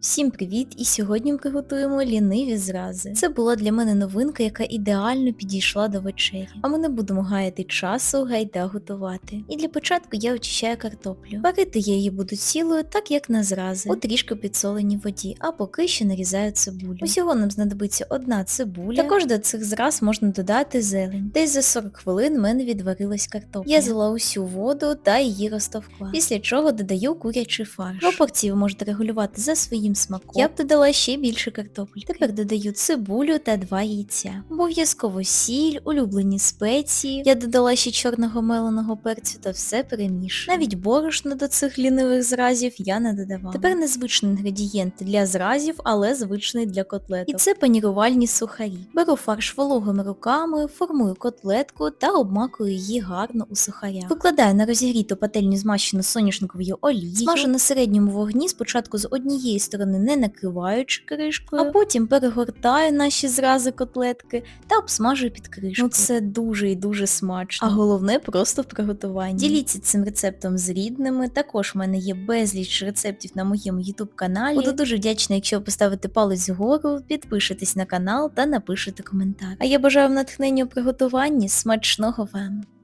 Всім привіт! І сьогодні ми приготуємо ліниві зрази. Це була для мене новинка, яка ідеально підійшла до вечері. А ми не будемо гаяти часу, гайда готувати. І для початку я очищаю картоплю. Варити я її буду цілою, так як на зрази, у трішки підсоленій воді, а поки ще нарізаю цибулю. Усього нам знадобиться одна цибуля. Також до цих зраз можна додати зелень. Десь за 40 хвилин в мене відварилась картопля. Я зала усю воду та її розтовкла. Після чого додаю курячий фарш. Пропорції ви можете регулювати за своїм смаком. Я б додала ще більше картоплі. Тепер додаю цибулю та два яйця. Обов'язково сіль, улюблені спеції. Я додала ще чорного меленого перцю та все перемішую. Навіть борошно до цих лінивих зразів я не додавала. Тепер незвичний інгредієнт для зразів, але звичний для котлеток. І це панірувальні сухарі. Беру фарш вологими руками, формую котлетку та обмакую її гарно у сухарях. Викладаю на розігріту пательню змащену соняшниковою олією. Смажу на середньому вогні спочатку з однієї сторони не накриваючи кришкою, а потім перегортаю наші зрази котлетки та обсмажую під кришкою. Ну це дуже і дуже смачно. А головне просто в приготуванні. Діліться цим рецептом з рідними. Також в мене є безліч рецептів на моєму YouTube каналі. Буду дуже вдячна, якщо ви поставите палець вгору, підпишетесь на канал та напишете коментар. А я бажаю вам натхнення у приготуванні. Смачного вам!